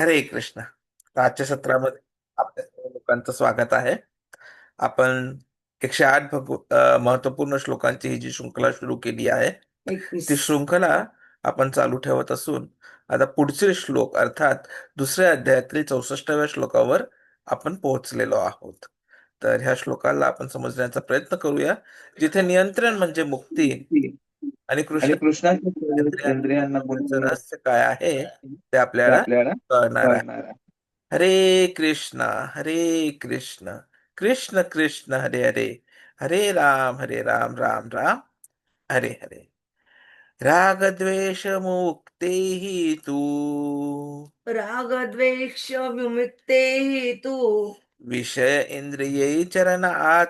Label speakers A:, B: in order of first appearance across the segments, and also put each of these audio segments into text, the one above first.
A: हरे कृष्ण. आजच्या सत्रामध्ये आपल्या सर्व लोकांचं स्वागत आहे. आपण एकशे आठ भगव अ, महत्त्वपूर्ण श्लोकांची ही जी शृंखला सुरू केली आहे ती शृंखला आपण चालू ठेवत असून आता पुढचे श्लोक अर्थात दुसऱ्या अध्यायातील चौसष्टाव्या श्लोकावर आपण पोहोचलेलो आहोत. तर ह्या श्लोकाला आपण समजण्याचा प्रयत्न करूया जिथे नियंत्रण म्हणजे मुक्ती. आणि कृष्ण
B: कृष्णाच्या
A: रहस्य काय आहे ते आपल्याला कळणार आहे. हरे कृष्ण हरे कृष्ण कृष्ण कृष्ण हरे हरे हरे राम हरे राम राम राम हरे हरे. राग द्वेष मुक्ते हि तू।
C: रागद्वेष विमुक्ते तू।
A: विषय इंद्रियै चरण आत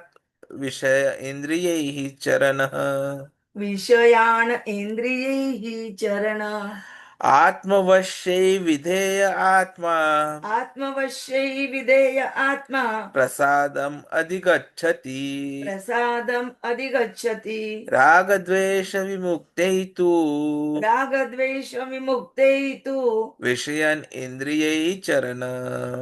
A: विषय इंद्रियै चरण।
C: विषयान इंद्रियै चरण।
A: आत्मवश्यै विधेय आत्मा।
C: आत्मवश्यै विधेय आत्मा।
A: प्रसादम अधिगच्छति।
C: प्रसादम अधिगच्छति।
A: रागद्वेष विमुक्ते तु।
C: रागद्वेष विमुक्ते तू।
A: विषयन इंद्रियै चरण।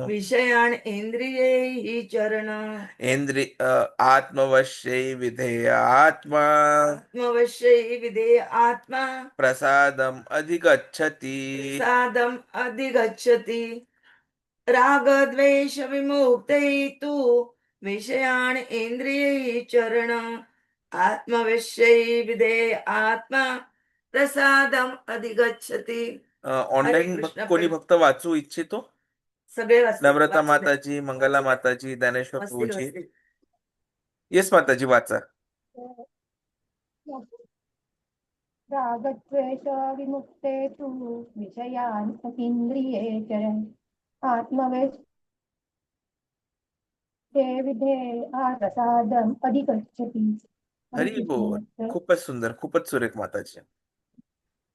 C: विषयान इंद्रियै चरण।
A: इंद्रि अ, आत्मवश्यै विधेय आत्मा।
C: आत्मवश्यै विधेय आत्मा।
A: प्रसादम अधिगच्छति।
C: प्रसादम अधिगच्छति रागद्वेष विमुक्ते तु विषयान इंद्रियै चरण आत्मविषयै विधेय आत्मा प्रसादम अधिगच्छति
A: ऑनलाईन कोणी. भक्त वाचू इच्छितो
C: सगळे
A: नम्रता. माताजी मंगला माताजी ज्ञानेश्वर प्रभूजी. येस माताजी वाचा
D: रागद्वेष विमुक्ते तु चरन् आत्मवेश ते विधे प्रसादम् अधिगच्छति।
A: हरी बोल। खूपच सुंदर खूपच सुरेख माताजी.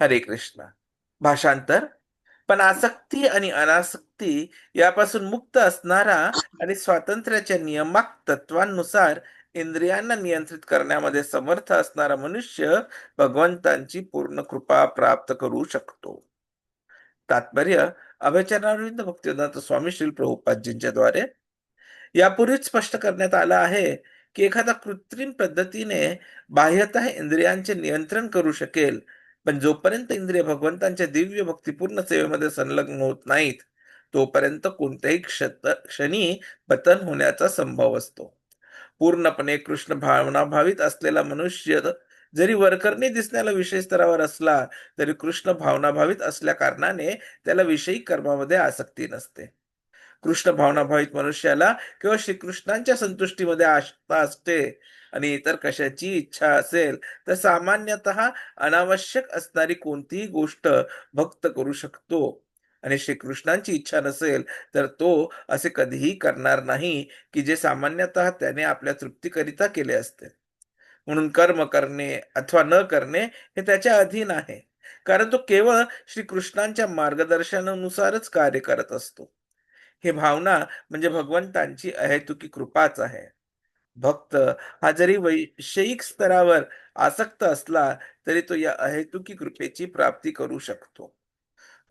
A: हरे कृष्ण. भाषांतर? पण आसक्ती आणि अनासक्ती यापासून मुक्त असणारा आणि स्वातंत्र्याच्या नियमाक तत्वांनुसार इंद्रियांना नियंत्रित करण्यामध्ये समर्थ असणारा मनुष्य भगवंतांची पूर्ण कृपा प्राप्त करू शकतो. तात्पर्य अभयचरणारविंद भक्तिवेदांत स्वामी श्री प्रभुपादजींच्या द्वारे यापूर्वीच स्पष्ट करण्यात आलं आहे की एखादा कृत्रिम पद्धतीने बाह्यतः इंद्रियांचे नियंत्रण करू शकेल पण जोपर्यंत इंद्रिय भगवंतांच्या दिव्य भक्तिपूर्ण सेवेमध्ये संलग्न होत नाहीत तोपर्यंत कोणत्याही क्षत क्षणी पतन होण्याचा संभव असतो. पूर्णपणे कृष्ण भावनाभावित असलेला मनुष्य जरी वरकरणी दिसण्याला विषय स्तरावर असला तरी कृष्ण भावनाभावित असल्या कारणाने त्याला विषयी कर्मामध्ये आसक्ती नसते. कृष्ण भावनाभावित मनुष्याला किंवा श्रीकृष्णांच्या संतुष्टीमध्ये आशा असते आणि इतर कशाची इच्छा असेल तर सामान्यतः अनावश्यक असणारी कोणतीही गोष्ट भक्त करू शकतो. आणि श्रीकृष्णांची इच्छा नसेल तर तो असे कधीही करणार नाही की जे सामान्यतः त्याने आपल्या तृप्तीकरिता केले असते. म्हणून कर्म करणे अथवा न करणे हे त्याच्या अधीन आहे. कारण तो केवळ श्रीकृष्णांच्या मार्गदर्शनानुसारच कार्य करत असतो. हे भावना म्हणजे भगवंतांची अहेतुकी कृपाच आहे. भक्त हा जरी वैषयिक स्तरावर आसक्त असला तरी तो या अहेतुकी कृपेची प्राप्ती करू शकतो.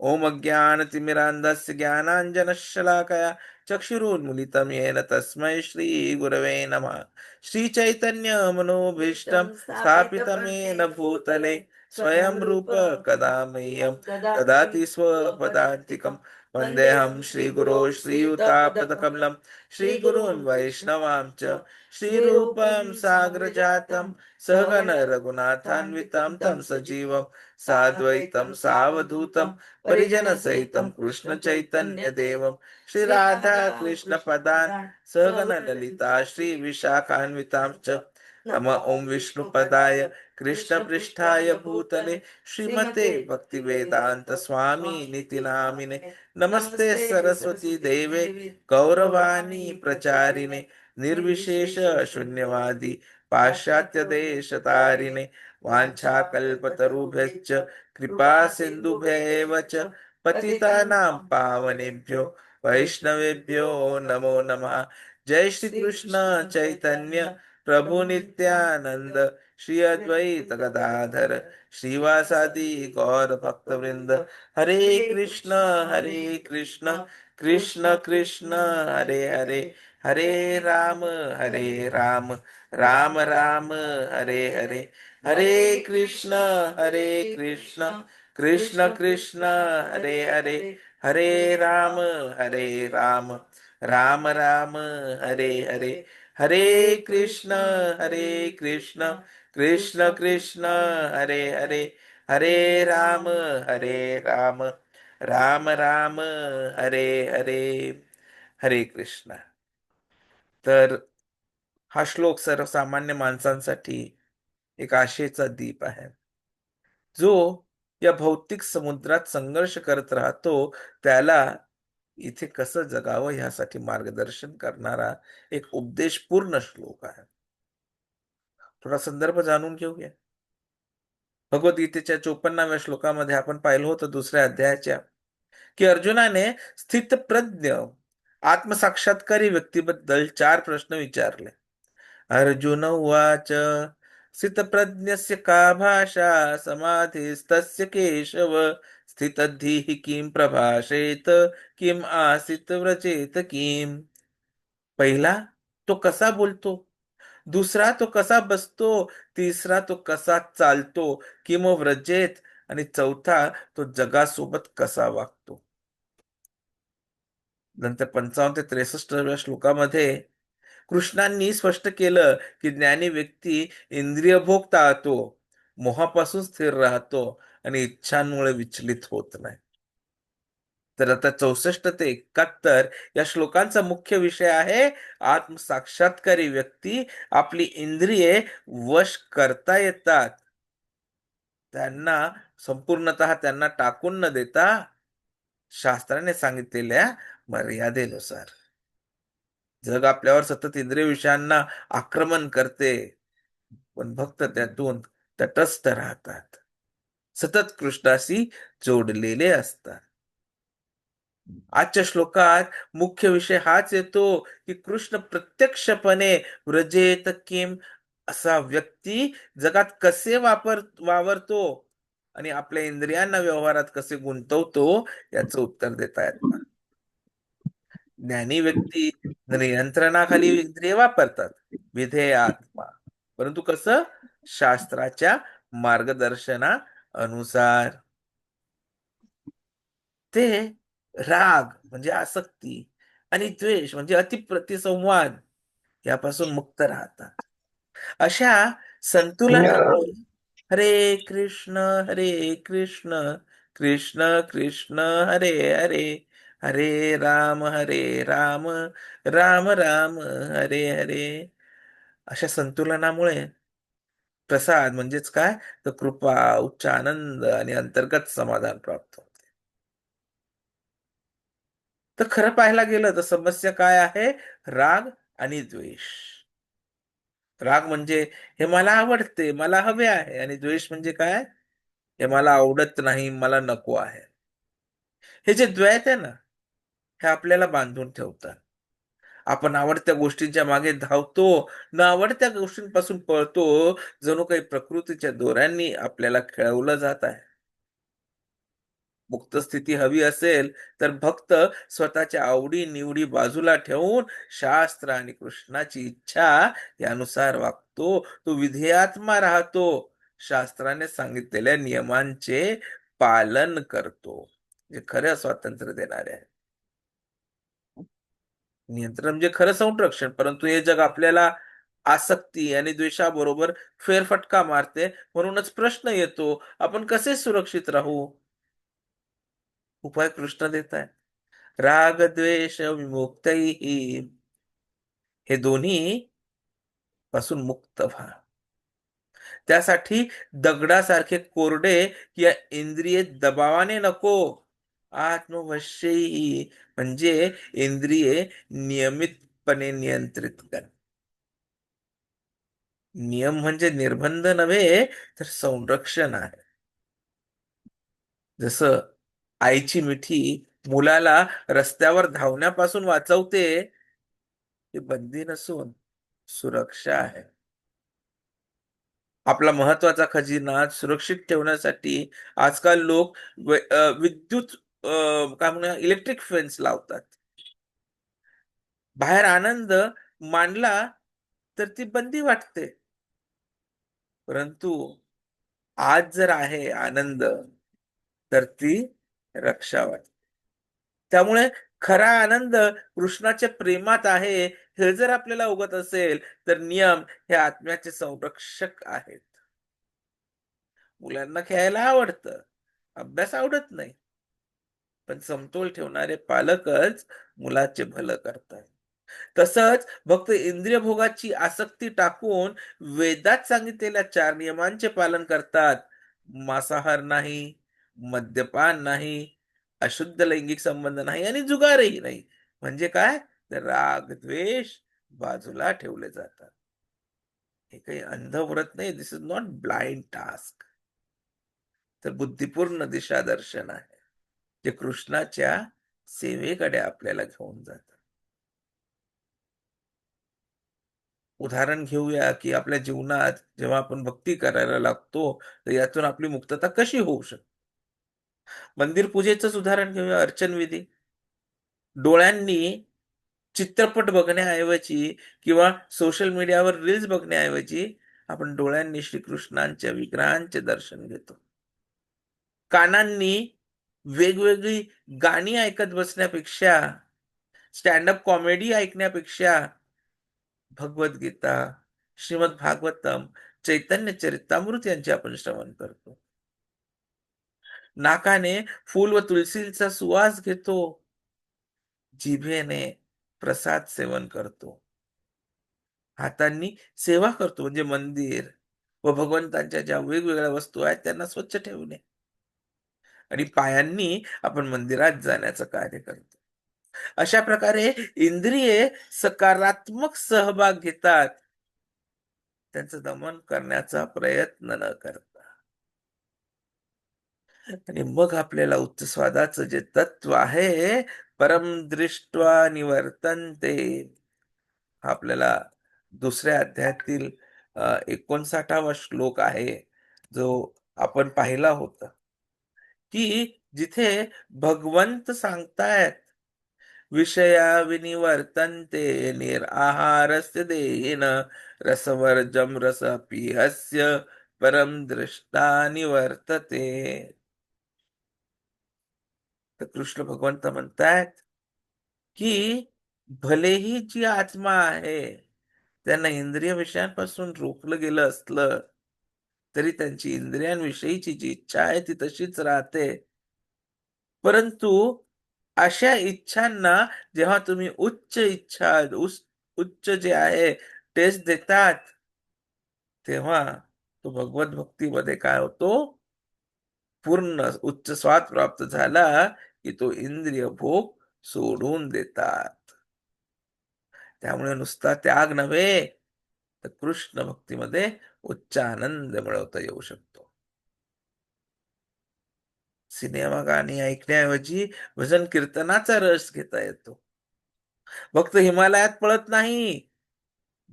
A: ओम अज्ञान तिमिरांधस्य ज्ञानांजनशलाकया चक्षुरुन्मिलितं येन तस्मै श्री गुरवे नमः। श्री चैतन्य मनोभीष्टं स्थापितं येन भूतले स्वयं रूप कदा मह्यं ददाति स्वपदान्तिकं वन्देऽहं श्रीगुरो श्रीयुतापदकमलं श्रीगुरून् वैष्णवां च श्रीरूपं साग्रजातं सहगण रघुनाथान्वितं तं सजीवं साद्वैतं सावधूतं परिजनसहितं कृष्णचैतन्यदेवं श्रीराधा कृष्णपदान् सहगण ललिता श्रीविशाखान्वितां च नम ओं विष्णुपदाय कृष्णपृष्ठाय भूतले श्रीमते भक्तिवेदान्त स्वामी निति नामिने नमस्ते सरस्वती देवे गौरवाणी प्रचारिणे निर्विशेष शून्यवादी पाश्चात्य देश तारिणे वाञ्छाकल्पतरुभ्यश्च कृपा सिन्धुभ्येव च पतितानां पावनेभ्यो वैष्णवेभ्यो नमो नमः। जय श्री कृष्ण चैतन्य प्रभु नित्यानंद श्री अद्वैत गदाधर श्रीवासादी गौर भक्तवृंद हरे कृष्ण हरे कृष्ण कृष्ण कृष्ण हरे हरे। हरे राम हरे राम राम राम हरे हरे। हरे कृष्ण हरे कृष्ण कृष्ण कृष्ण हरे हरे। हरे राम हरे राम राम राम हरे हरे। हरे कृष्ण हरे कृष्ण कृष्ण कृष्ण हरे हरे हरे राम हरे राम राम राम हरे हरे हरे कृष्ण. तर हा श्लोक सर्वसामान्य माणसांसाठी एक आशेचा दीप आहे. जो या भौतिक समुद्रात संघर्ष करत राहतो त्याला इथे कसं जगावं ह्यासाठी मार्गदर्शन करणारा एक उपदेशपूर्ण श्लोक आहे. थोडा संदर्भ जाणून घेऊया. भगवद्गीतेच्या चोपन्नाव्या श्लोकामध्ये आपण पाहिलं होतं दुसऱ्या अध्यायाच्या की अर्जुनाने स्थितप्रज्ञ आत्मसाक्षात्कारी व्यक्तीबद्दल चार प्रश्न विचारले. अर्जुन उवाच स्थितप्रज्ञस्य का भाषा समाधिस्तस्य केशव स्थितद्धीः किं प्रभाषेत किम आसित व्रचेत किम पहिला तो कसा बोलतो? दुसरा तो कसा बसतो? तिसरा तो कसा चालतो? किम व्रजेत? आणि चौथा तो जगासोबत कसा वागतो? नंतर पंचावन्न ते त्रेसष्टव्या श्लोकामध्ये कृष्णांनी स्पष्ट केलं की ज्ञानी व्यक्ती इंद्रिय भोग टाळतो मोहापासून स्थिर राहतो आणि इच्छांमुळे विचलित होत नाही. तर आता चौसष्ट ते एकाहत्तर या श्लोकांचा मुख्य विषय आहे आत्मसाक्षात्कारी व्यक्ती. आपली इंद्रिये वश करता येतात. त्यांना संपूर्णतः त्यांना टाकून न देता शास्त्राने सांगितलेल्या मर्यादेनुसार. जग आपल्यावर सतत इंद्रिय विषयांना आक्रमण करते पण भक्त त्यातून तटस्थ राहतात. सतत कृष्णाशी जोडलेले असतात. आजच्या श्लोकात मुख्य विषय हाच येतो की कृष्ण प्रत्यक्षपणे व्रजेत किम असा व्यक्ती जगात कसे वापर वावरतो आणि आपल्या इंद्रियांना व्यवहारात कसे गुंतवतो याचं उत्तर देता येत ज्ञानी व्यक्ती नियंत्रणाखाली इंद्रिय वापरतात विधेय आत्मा. परंतु कसं? शास्त्राच्या मार्गदर्शना अनुसार ते राग म्हणजे आसक्ती आणि द्वेष म्हणजे अतिप्रतिसंवाद यापासून मुक्त राहतात. अशा संतुलनामुळे हरे कृष्ण हरे कृष्ण कृष्ण कृष्ण हरे हरे हरे राम हरे राम राम राम हरे हरे. अशा संतुलनामुळे प्रसाद म्हणजेच काय? तर कृपा उच्च आनंद आणि अंतर्गत समाधान प्राप्त होते. तर खरं पाहायला गेलं तर समस्या काय आहे? राग आणि द्वेष. राग म्हणजे हे मला आवडते मला हवे आहे आणि द्वेष म्हणजे काय? हे मला आवडत नाही मला नको आहे. हे जे द्वैत आहे ना हे आपल्याला बांधून ठेवतात. आपण आवडत्या गोष्टींच्या मागे धावतो न आवडत्या गोष्टींपासून पळतो जणू काही प्रकृतीच्या दोऱ्यांनी आपल्याला खेळवलं जात आहे. मुक्त स्थिती हवी असेल तर भक्त स्वतःच्या आवडी निवडी बाजूला ठेवून शास्त्र आणि कृष्णाची इच्छा यानुसार वागतो. तो विधेयात्मा राहतो. शास्त्राने सांगितलेल्या नियमांचे पालन करतो जे खरं स्वातंत्र्य देणारे आहे नियंत्रण म्हणजे खरं संरक्षण परंतु हे जग आपल्याला आसक्ती आणि द्वेषाबरोबर फेरफटका मारते म्हणूनच प्रश्न येतो आपण कसे सुरक्षित राहू? उपाय कृष्ण देत आहे राग द्वेष विमुक्त हे दोन्ही पासून मुक्त व्हा. त्यासाठी दगडासारखे कोरडे या इंद्रिय दबावाने नको. आत्मवश्यही म्हणजे इंद्रिये नियमितपणे नियंत्रित कर नियम म्हणजे निर्बंध नव्हे तर संरक्षण आहे. जसं आईची मिठी मुलाला रस्त्यावर धावण्यापासून वाचवते ही बंदी नसून सुरक्षा आहे. आपला महत्त्वाचा खजिना सुरक्षित ठेवण्यासाठी आजकाल लोक विद्युत काय म्हणूया इलेक्ट्रिक फेन्स लावतात. बाहेर आनंद मांडला तर ती बंदी वाटते. परंतु आज जर आहे आनंद तर ती रक्षा वाटते. त्यामुळे खरा आनंद कृष्णाच्या प्रेमात आहे हे जर आपल्याला उगत असेल तर नियम हे आत्म्याचे संरक्षक आहेत. मुलांना खेळायला आवडतं अभ्यास आवडत नाही. पण समतोल ठेवणारे पालकच मुलाचे भलं करतात. तसंच भक्त इंद्रिय भोगाची आसक्ती टाकून वेदात सांगितलेल्या चार नियमांचे पालन करतात. मांसाहार नाही मद्यपान नाही अशुद्ध लैंगिक संबंध नाही आणि जुगारही नाही. म्हणजे काय? तर राग द्वेष बाजूला ठेवले जातात. हे काही अंधव्रत नाही. This is not blind task तर बुद्धिपूर्ण दिशादर्शन आहे. जे कृष्णाच्या सेवेकडे आपल्याला घेऊन जात उदाहरण घेऊया की आपल्या जीवनात जेव्हा आपण भक्ती करायला लागतो तर यातून आपली मुक्तता कशी होऊ शकते? मंदिर पूजेचंच उदाहरण घेऊया अर्चन विधी. डोळ्यांनी चित्रपट बघण्याऐवजी किंवा सोशल मीडियावर रील्स बघण्याऐवजी आपण डोळ्यांनी श्रीकृष्णांच्या विग्रहांचे दर्शन घेतो. कानांनी वेगवेगळी गाणी ऐकत बसण्यापेक्षा स्टँडअप कॉमेडी ऐकण्यापेक्षा भगवद्गीता श्रीमद भागवतम चैतन्य चरितामृत यांचे आपण श्रवण करतो. नाकाने फूल व तुलसीचा सुवास घेतो. जिभेने प्रसाद सेवन करतो. हातांनी सेवा करतो म्हणजे मंदिर व भगवंतांच्या ज्या वेगवेगळ्या वस्तू आहेत त्यांना स्वच्छ ठेवणे. आणि पायांनी आपण मंदिरात जाण्याचं कार्य करतो. अशा प्रकारे इंद्रिये सकारात्मक सहभाग घेतात. त्यांचं दमन करण्याचा प्रयत्न न करता. आणि मग आपल्याला उच्च स्वादाचं जे तत्व आहे परम दृष्ट्वा निवर्तनते. आपल्याला दुसऱ्या अध्यायातील एकोणसाठावा श्लोक आहे जो आपण पाहिला होता. की जिथे भगवंत सांगतायत विषया विनिवर्तन्ते निराहारस्य देहिन रसवर्जम रस पिहस्य परम दृष्टा निवर्तते। तर कृष्ण भगवंत म्हणतायत की भलेही जी आत्मा आहे त्यांना इंद्रिय विषयांपासून रोखलं गेलं असलं तरी त्यांची इंद्रियांविषयीची जी इच्छा आहे ती तशीच राहते. परंतु अशा इच्छांना जेव्हा तुम्ही उच्च इच्छा उच्च जे आहे टेस्ट देतात तेव्हा तो भगवत भक्तीमध्ये काय होतो? पूर्ण उच्च स्वाद प्राप्त झाला की तो इंद्रिय भोग सोडून देतात. त्यामुळे नुसता त्याग नव्हे तर कृष्ण भक्तीमध्ये उच्च आनंद मिळवता येऊ शकतो. सिनेमा गाणी ऐकण्याऐवजी भजन कीर्तनाचा रस घेता येतो. भक्त हिमालयात पळत नाही.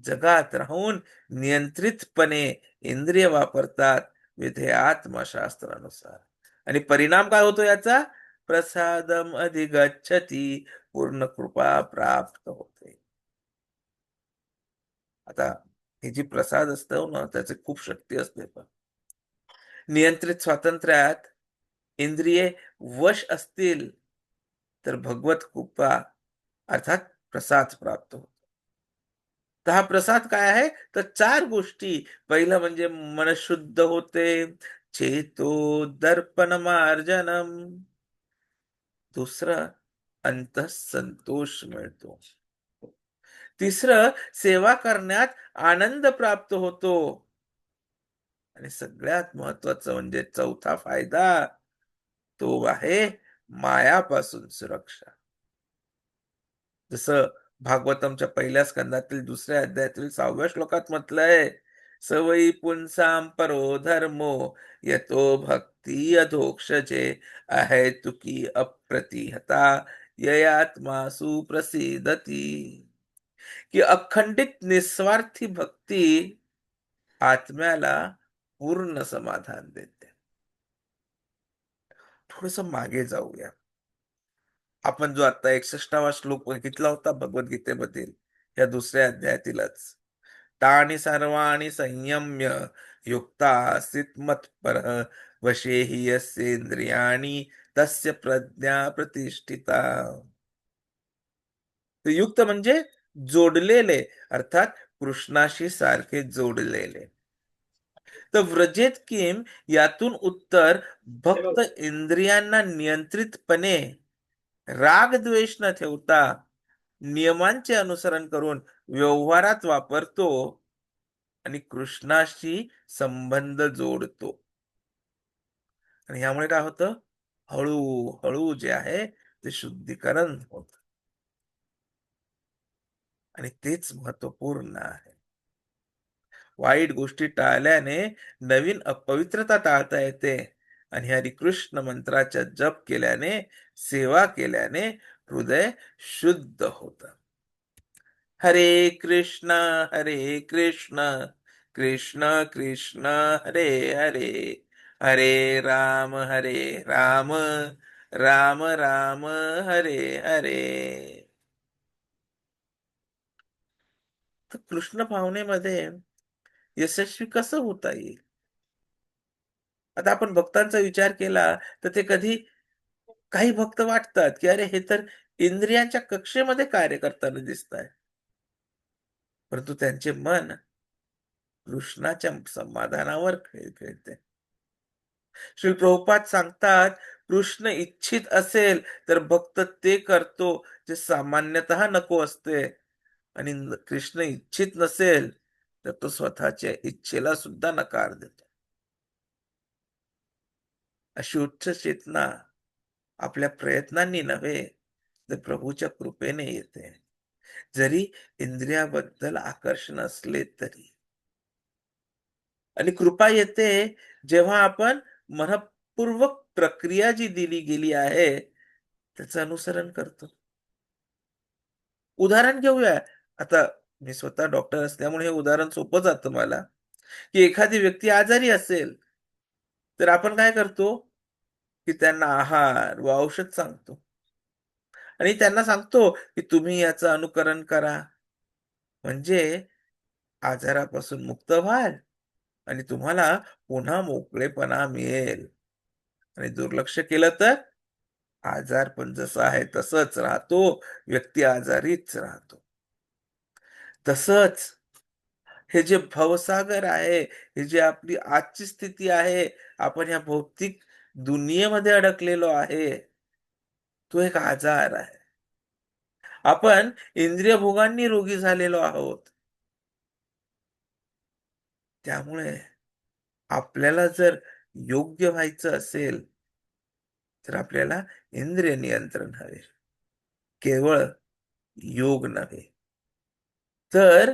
A: जगात राहून नियंत्रितपणे इंद्रिय वापरतात विधे आत्मशास्त्रानुसार. आणि परिणाम काय होतो याचा? प्रसादम अधिगच्छती पूर्ण कृपा प्राप्त होते. आता हे जी प्रसाद असतो ना त्याचे खूप शक्ती असते पण. नियंत्रित स्वातंत्र्यात इंद्रिये वश असतील तर भगवत कृपा अर्थात प्रसाद प्राप्त होतो. तर हा प्रसाद काय आहे? तर चार गोष्टी. पहिलं म्हणजे मन शुद्ध होते चेतो दर्पण मार्जनम. दुसरं अंत संतोष मिळतो. तिसरं सेवा करण्यात आनंद प्राप्त होतो. आणि सगळ्यात महत्वाचं म्हणजे चौथा फायदा तो आहे मायापासून सुरक्षा. जस भागवतमच्या पहिल्या स्कंदातील दुसऱ्या अध्यायातील सहाव्या श्लोकात म्हटलंय सवयी पुंसाम परो धर्मो यतो भक्ती अधोक्षजे आहे तुकी अप्रतिहता ययात्मा सुप्रसिद्धती. की अखंडित निस्वार्थी भक्ती आत्म्याला पूर्ण समाधान देते. थोडस मागे जाऊया. आपण जो आता एकसष्टावा श्लोक बघितला होता भगवद्गीतेमधील या दुसऱ्या अध्यायातीलच. ताणी सर्वाणी संयम्य युक्ता मत्पर वशे हि यस्येंद्रियाणी तस्य प्रज्ञा प्रतिष्ठिता. युक्त म्हणजे जोडलेले अर्थात कृष्णाशी सारखे जोडलेले. तर व्रजेत किम यातून उत्तर भक्त इंद्रियांना नियंत्रितपणे राग द्वेष न ठेवता नियमांचे अनुसरण करून व्यवहारात वापरतो आणि कृष्णाशी संबंध जोडतो. आणि ह्यामुळे काय होतं? हळू हळू जे आहे ते शुद्धीकरण होत. आणि तेच महत्त्वपूर्ण आहे. वाईट गोष्टी टाळल्याने नवीन अपवित्रता टाळता येते. आणि हरी कृष्ण मंत्राच्या जप केल्याने सेवा केल्याने हृदय शुद्ध होत. हरे कृष्ण हरे कृष्ण कृष्ण कृष्ण हरे हरे हरे राम हरे राम राम राम हरे हरे. तर कृष्ण भावनेमध्ये यशस्वी कसं होता येईल? आता आपण भक्तांचा विचार केला तर ते कधी काही भक्त वाटतात की अरे हे तर इंद्रियांच्या कक्षेमध्ये कार्य करताना दिसत आहे परंतु त्यांचे मन कृष्णाच्या समाधानावर खेळ खेळते. श्री प्रभुपाद सांगतात कृष्ण इच्छित असेल तर भक्त ते करतो जे सामान्यतः नको असते. आणि कृष्ण इच्छित नसेल तर तो स्वतःच्या इच्छेला सुद्धा नकार देतो. अशी उच्च चेतना आपल्या प्रयत्नांनी नव्हे तर प्रभूच्या कृपेने येते. जरी इंद्रियाबद्दल आकर्षण असले तरी. आणि कृपा येते जेव्हा आपण मनपूर्वक प्रक्रिया जी दिली गेली आहे त्याचं अनुसरण करतो. उदाहरण घेऊया. आता मी स्वतः डॉक्टर असल्यामुळे हे उदाहरण सोपं जातं मला की एखादी व्यक्ती आजारी असेल तर आपण काय करतो? की त्यांना आहार व औषध सांगतो. आणि त्यांना सांगतो की तुम्ही याचं अनुकरण करा. म्हणजे आजारापासून मुक्त व्हाल आणि तुम्हाला पुन्हा मोकळेपणा मिळेल. आणि दुर्लक्ष केलं तर आजार पण जसं आहे तसंच राहतो. व्यक्ती आजारीच राहतो. तसंच हे जे भवसागर आहे हे जे आपली आजची स्थिती आहे आपण या भौतिक दुनियेमध्ये अडकलेलो आहे तो एक आजार आहे. आपण इंद्रिय भोगांनी रोगी झालेलो आहोत. त्यामुळे आपल्याला जर योग्य व्हायचं असेल तर आपल्याला इंद्रिय नियंत्रण हवे. केवळ योग नव्हे. तर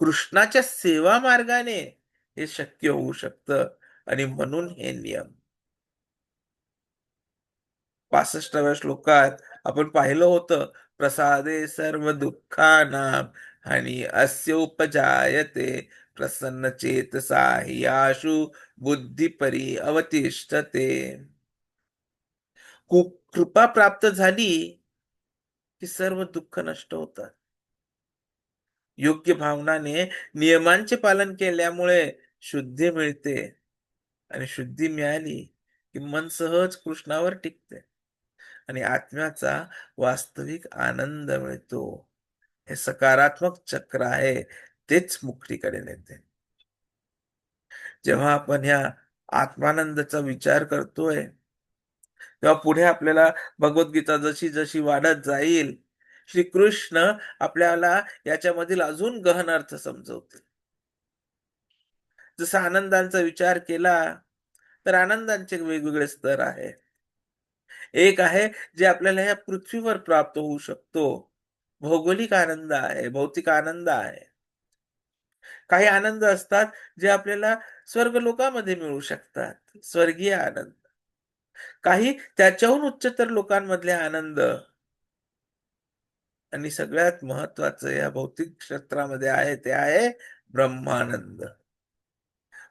A: कृष्णाच्या सेवा मार्गाने हे शक्य होऊ शकतं. आणि म्हणून हे नियम. पासष्टाव्या श्लोकात आपण पाहिलं होतं प्रसादे सर्व दुःखाना आणि अस्य उपजायते प्रसन्न चेतसा याशु बुद्धिपरी अवतिष्ठते. कृपा प्राप्त झाली की सर्व दुःख नष्ट होतात. योग्य भावनाने नियमांचे पालन केल्यामुळे शुद्धी मिळते आणि शुद्धी मिळाली की मन सहज कृष्णावर टिकते. आणि आत्म्याचा वास्तविक आनंद मिळतो. हे सकारात्मक चक्र आहे तेच मुक्तीकडे नेते. जेव्हा आपण ह्या आत्मानंदाचा विचार करतोय तेव्हा पुढे आपल्याला भगवद्गीता जशी जशी वाढत जाईल श्रीकृष्ण आपल्याला याच्यामधील अजून गहन अर्थ समजवतील. जसा आनंदांचा विचार केला तर आनंदांचे वेगवेगळे स्तर आहे. एक आहे जे आपल्याला या पृथ्वीवर प्राप्त होऊ शकतो. भौगोलिक आनंद आहे भौतिक आनंद आहे. काही आनंद असतात जे आपल्याला स्वर्ग लोकांमध्ये मिळू शकतात स्वर्गीय आनंद. काही त्याच्याहून उच्चतर लोकांमधले आनंद आणि सगळ्यात महत्वाचं या भौतिक क्षेत्रामध्ये आहे ते आहे ब्रह्मानंद.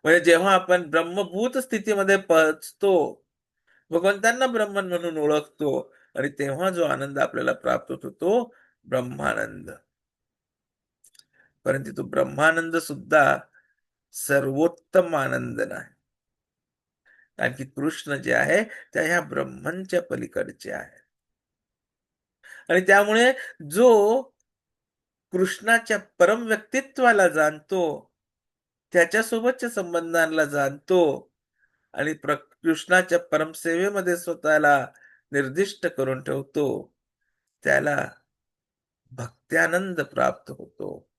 A: म्हणजे जेव्हा आपण ब्रह्मभूत स्थितीमध्ये पोहोचतो भगवंतांना ब्रह्मन म्हणून ओळखतो आणि तेव्हा जो आनंद आपल्याला प्राप्त होतो तो ब्रह्मानंद. परंतु तो ब्रह्मानंद सुद्धा सर्वोत्तम आनंद नाही. कारण की कृष्ण जे आहे त्या ह्या ब्रह्मांच्या पलीकडचे आहेत. आणि त्यामुळे जो कृष्णाच्या परम व्यक्तित्वाला जाणतो त्याच्यासोबतच्या संबंधांना जाणतो आणि प्र कृष्णाच्या परमसेवेमध्ये स्वतःला निर्दिष्ट करून ठेवतो त्याला भक्त्यानंद प्राप्त होतो.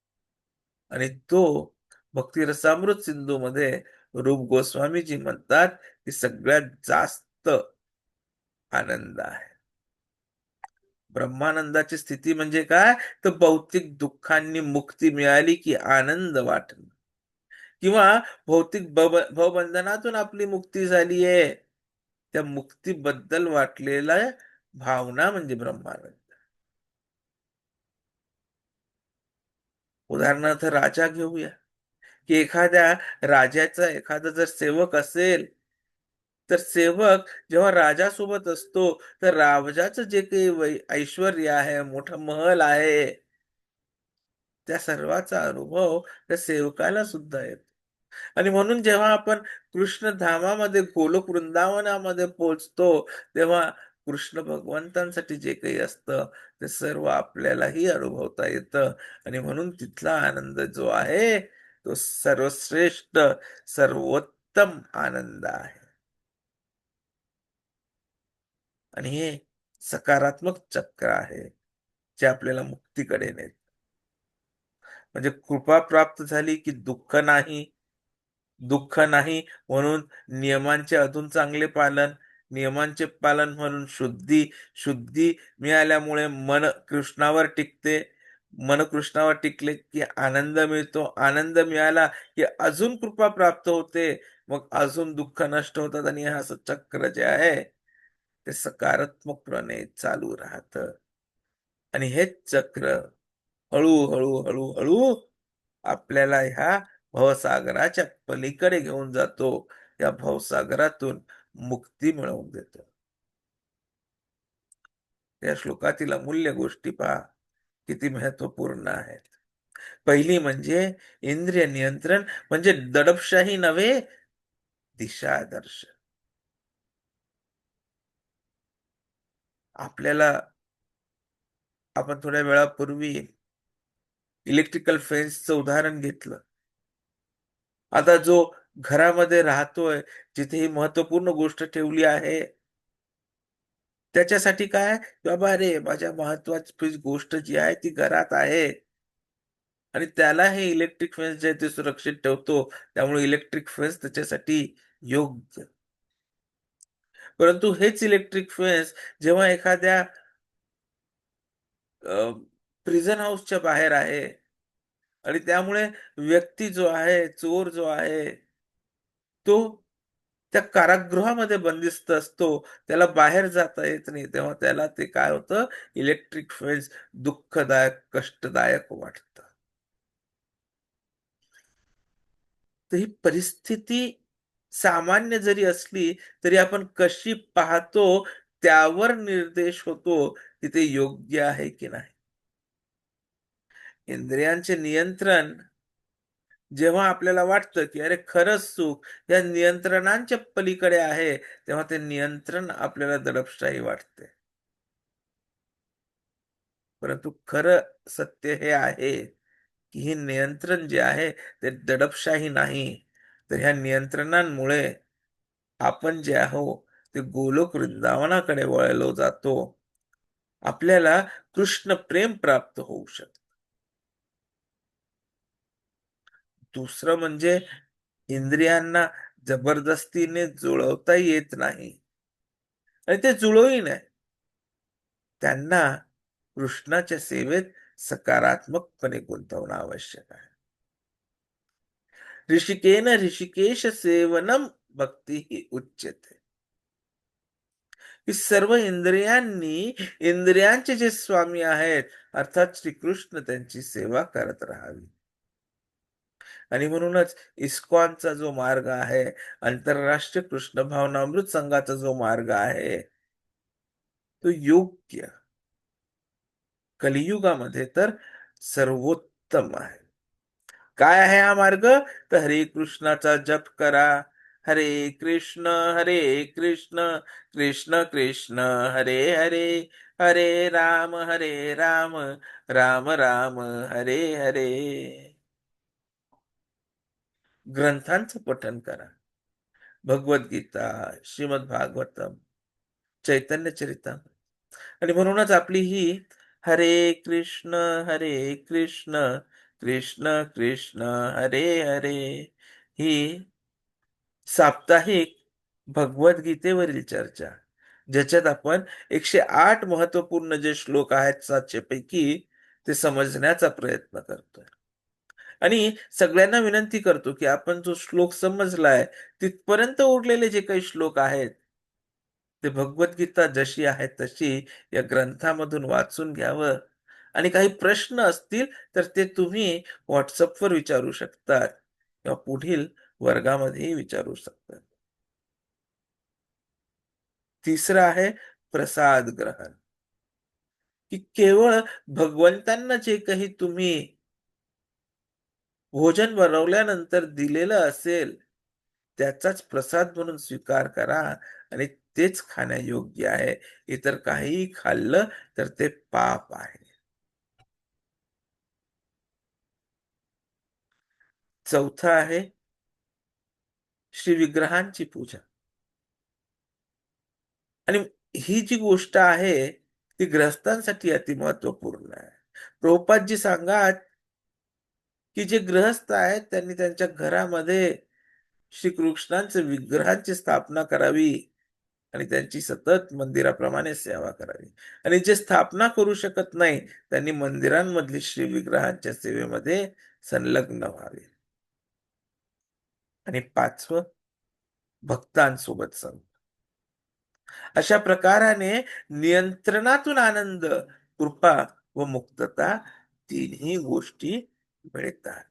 A: आणि तो भक्तिरसामृत सिंधू मध्ये रूप गोस्वामीजी म्हणतात की सगळ्यात जास्त आनंद आहे. ब्रह्मानंदाची स्थिती म्हणजे काय? तर भौतिक दुःखांनी मुक्ती मिळाली की आनंद वाटणं. किंवा भौतिक भवबंधनातून आपली मुक्ती झाली आहे. त्या मुक्तीबद्दल वाटलेला भावना म्हणजे ब्रह्मानंद. उदाहरणार्थ राजा घेऊया. की एखाद्या राजाचा एखादा जर सेवक असेल तर सेवक जेव्हा राजासोबत असतो तर राजाचं जे काही ऐश्वर ऐश्वर्य आहे मोठा महल आहे त्या सर्वाचा अनुभव त्या सेवकाला सुद्धा येतो. आणि म्हणून जेव्हा आपण कृष्ण धामामध्ये गोलोक वृंदावनामध्ये पोचतो तेव्हा कृष्ण भगवंतांसाठी जे काही असतं ते सर्व आपल्यालाही अनुभवता येतं. आणि म्हणून तिथला आनंद जो आहे तो सर्वश्रेष्ठ सर्वोत्तम आनंद आहे. आणि हे सकारात्मक चक्र आहे जे आपल्याला मुक्तीकडे नेत. म्हणजे कृपा प्राप्त झाली की दुःख नाही दुःख नाही म्हणून नियमांचे अजून चांगले पालन नियमांचे पालन म्हणून शुद्धी शुद्धी मिळाल्यामुळे मन कृष्णावर टिकते मन कृष्णावर टिकले की आनंद मिळतो आनंद मिळाला की अजून कृपा प्राप्त होते मग अजून दुःख नष्ट होतात आणि हा असं चक्र जे आहे ते सकारात्मकपणे चालू राहत. आणि हेच चक्र हळूहळू हळूहळू आपल्याला ह्या भवसागराच्या पलीकडे घेऊन जातो. या भवसागरातून मुक्ती मिळवून देतो. या श्लोकातील अमूल्य गोष्टी पहा. किती महत्त्वपूर्ण आहेत. पहिली म्हणजे इंद्रिय नियंत्रण म्हणजे दडपशाही नव्हे दिशादर्शन. आपल्याला आपण थोड्या वेळापूर्वी इलेक्ट्रिकल फेन्सचं उदाहरण घेतलं. आता जो घरामध्ये राहतोय जिथे ही महत्त्वपूर्ण गोष्ट ठेवली आहे त्याच्यासाठी काय? बाबा अरे माझ्या महत्वाची गोष्ट जी आहे ती घरात आहे. आणि त्याला हे इलेक्ट्रिक फेन्स जे आहे ते सुरक्षित ठेवतो. त्यामुळे इलेक्ट्रिक फेन्स त्याच्यासाठी योग्य. परंतु हेच इलेक्ट्रिक फेन्स जेव्हा एखाद्या प्रिझन हाऊसच्या बाहेर आहे आणि त्यामुळे व्यक्ती जो आहे चोर जो आहे तो त्या कारागृहामध्ये बंदिस्त असतो त्याला बाहेर जाता येत नाही तेव्हा त्याला ते काय होतं? इलेक्ट्रिक फेन्स दुःखदायक कष्टदायक वाटत. तर ही परिस्थिती सामान्य जरी असली तरी आपण कशी पाहतो त्यावर निर्देश होतो की ते योग्य आहे की नाही. इंद्रियांचे नियंत्रण जेव्हा आपल्याला वाटतं की अरे खरंच सुख या नियंत्रणांच्या पलीकडे आहे तेव्हा ते नियंत्रण आपल्याला दडपशाही वाटते. परंतु खरं सत्य हे आहे की हे नियंत्रण जे आहे ते दडपशाही नाही. तर ह्या नियंत्रणांमुळे आपण जे आहो ते गोलोक वृंदावनाकडे वळलो जातो. आपल्याला कृष्ण प्रेम प्राप्त होऊ शकत. दुसरं म्हणजे इंद्रियांना जबरदस्तीने जुळवता येत नाही. आणि ते जुळवही नाही. त्यांना कृष्णाच्या सेवेत सकारात्मकपणे गुंतवणं आवश्यक आहे. ऋषिकेन ऋषिकेश सेवनम भक्ती ही उच्चते की सर्व इंद्रियांनी इंद्रियांचे जे स्वामी आहेत अर्थात श्रीकृष्ण त्यांची सेवा करत राहावी. आणि म्हणूनच इस्कॉनचा जो मार्ग आहे आंतरराष्ट्रीय कृष्ण भावनामृत संघाचा जो मार्ग आहे तो योग्य कलियुगामध्ये तर सर्वोत्तम आहे. काय आहे हा मार्ग? तर हरे कृष्णाचा जप करा. हरे कृष्ण हरे कृष्ण कृष्ण कृष्ण हरे हरे हरे राम हरे राम राम राम हरे हरे. ग्रंथांचं पठन करा. भगवद्गीता श्रीमद भागवतम चैतन्य चरिता आणि म्हणूनच आपली ही हरे कृष्ण हरे कृष्ण कृष्ण कृष्ण हरे हरे. ही साप्ताहिक भगवद्गीतेवरील चर्चा ज्याच्यात आपण एकशे आठ महत्त्वपूर्ण जे श्लोक आहेत सातशे पैकी ते समजण्याचा प्रयत्न करतोय. आणि सगळ्यांना विनंती करतो की आपण जो श्लोक समजलाय तिथपर्यंत उरलेले जे काही श्लोक आहेत ते भगवद्गीता जशी आहे तशी या ग्रंथामधून वाचून घ्यावं. आणि काही प्रश्न असतील तर ते तुम्ही व्हॉट्सअपवर विचारू शकतात किंवा पुढील वर्गामध्येही विचारू शकतात. तिसरं आहे प्रसाद ग्रहण. की केवळ भगवंतांना जे काही तुम्ही भोजन बनवल्यानंतर दिलेलं असेल त्याचाच प्रसाद म्हणून स्वीकार करा आणि तेच खाण्यायोग्य आहे. इतर काहीही खाल्लं तर ते पाप आहे. चौथा आहे श्री विग्रहांची पूजा. आणि ही जी गोष्ट आहे ती ग्रहस्थांसाठी अति महत्त्वपूर्ण आहे. प्रभुपादजी सांगात की जे ग्रहस्थ आहेत त्यांनी त्यांच्या घरामध्ये श्रीकृष्णांचे विग्रहांची स्थापना करावी आणि त्यांची सतत मंदिराप्रमाणे सेवा करावी. आणि जे स्थापना करू शकत नाही त्यांनी मंदिरांमधली श्री विग्रहांच्या सेवेमध्ये संलग्न व्हावे. आणि पाचवं भक्तांसोबत संग अशा प्रकाराने नियंत्रणातून आनंद कृपा व मुक्तता तिन्ही गोष्टी मिळतात.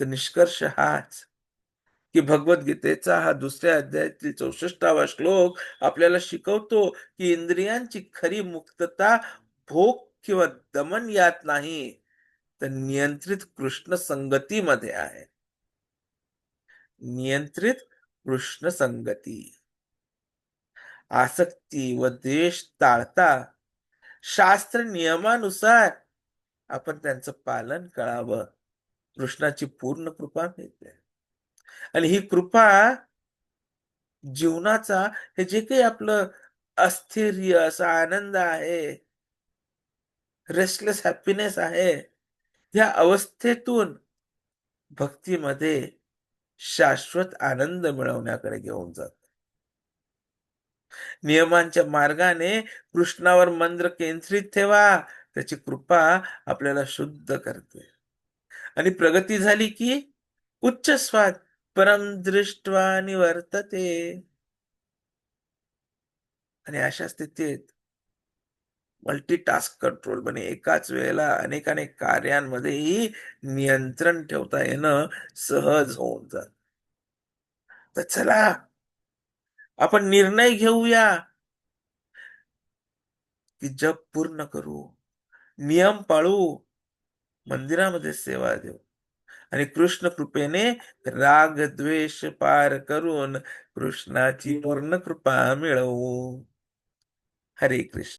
A: तर निष्कर्ष हाच की भगवद्गीतेचा हा दुसऱ्या अध्यायातील चौसष्टावा श्लोक आपल्याला शिकवतो की इंद्रियांची खरी मुक्तता भोग किंवा दमन यात नाही. तर नियंत्रित कृष्ण संगतीमध्ये आहे. नियंत्रित कृष्ण संगती. आसक्ती व देश टाळता शास्त्र नियमानुसार आपण त्यांचं पालन करावं. कृष्णाची पूर्ण कृपा मिळते. आणि ही कृपा जीवनाचा हे जे काही आपलं अस्थिर्य असा आनंद आहे रेस्टलेस हॅपीनेस आहे या अवस्थेतून भक्तीमध्ये शाश्वत आनंद मिळवण्याकडे घेऊन जात. नियमांच्या मार्गाने कृष्णावर मंत्र केंद्रित ठेवा त्याची कृपा आपल्याला शुद्ध करते. आणि प्रगती झाली की उच्च स्वाद परम दृष्टवा निवर्तते. आणि अशा स्थितीत मल्टीटास्क कंट्रोल म्हणजे एकाच वेळेला अनेक अनेक कार्यांमध्येही नियंत्रण ठेवता येणं सहज होऊन जात. तर चला आपण निर्णय घेऊया की जग पूर्ण करू नियम पाळू मंदिरामध्ये सेवा देऊ आणि कृष्ण कृपेने राग द्वेष पार करून कृष्णाची पूर्ण कृपा मिळवू. हरे कृष्ण.